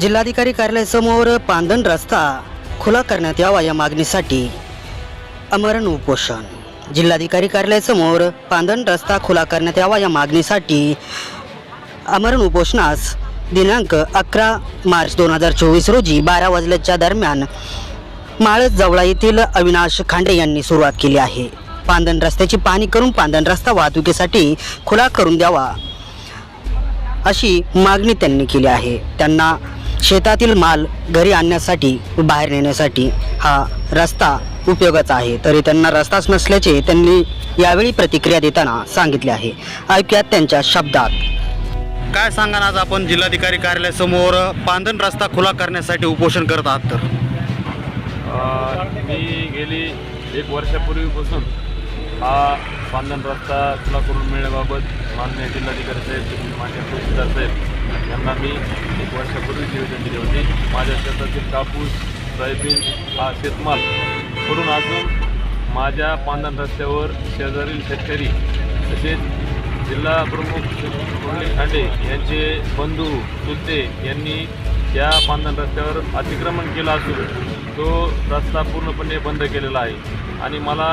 जिल्हाधिकारी कार्यालयासमोर पांदन रस्ता खुला करण्यात यावा या मागणीसाठी अमरण उपोषण. जिल्हाधिकारी कार्यालयासमोर पांदन रस्ता खुला करण्यात यावा या मागणीसाठी अमरण उपोषणास दिनांक अकरा मार्च दोन हजार चोवीस रोजी बारा वाजल्याच्या दरम्यान माळस जवळा येथील अविनाश खांडे यांनी सुरुवात केली आहे. पांदन रस्त्याची पाहणी करून पांदन रस्ता वाहतुकीसाठी खुला करून द्यावा अशी मागणी त्यांनी केली आहे. त्यांना शेतातील माल घरी आणण्यासाठी व बाहेर नेण्यासाठी हा रस्ता उपयोगाचा आहे. तरी त्यांना रस्ताच नसल्याचे त्यांनी यावेळी प्रतिक्रिया देताना सांगितले आहे. ऐकूयात त्यांच्या शब्दात. काय सांगा आज आपण? जिल्हाधिकारी कार्यालयासमोर पांधन रस्ता खुला करण्यासाठी उपोषण करत आहात तर. अ, मी गेली एक वर्षापूर्वीपासून हा पांधन रस्ता खुला करून मिळण्याबाबत माननीय जिल्हाधिकारी साहेब माझ्या मान्य तहसीलदार साहेब यांना मी एक वर्षापूर्वी निवेदन दिले होते. माझ्या शेतातील कापूस सोयाबीन हा शेतमाल करून अजून माझ्या पांधन रस्त्यावर शेजारील शेतकरी तसेच जिल्हा प्रमुख मुरली खांडे यांचे बंधू चुलते यांनी या पांधन रस्त्यावर अतिक्रमण केलं असून तो रस्ता पूर्णपणे बंद केलेला आहे. आणि मला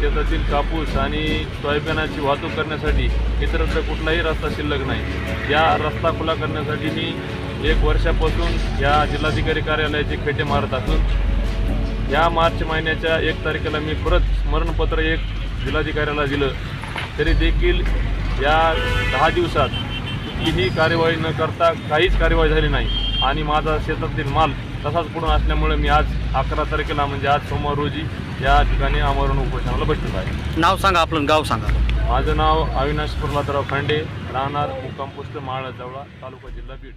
शेतातील कापूस आणि सोयाबीनाची वाहतूक करण्यासाठी इतरत्र कुठलाही रस्ता शिल्लक नाही. या रस्ता खुला करण्यासाठी मी एक वर्षापासून या जिल्हाधिकारी कार्यालयाचे खेटे मारत असून या मार्च महिन्याच्या एक तारखेला मी परत स्मरणपत्र एक जिल्हाधिकाऱ्याला दिलं. तरी देखील या दहा दिवसात कुठलीही कार्यवाही न करता काहीच कार्यवाही झाली नाही. आणि माझा शेतातील माल तसाच पडून असल्यामुळे मी आज अकरा तारखेला म्हणजे आज सोमवार रोजी या ठिकाणी आमरण उपोषणाला बसलेलो आहे. नाव सांगा आपलं गाव सांगा. माझं नाव अविनाश प्रल्हादराव खांडे राहणार मुक्काम पोस्ट माळा जवळा तालुका जिल्हा बीड.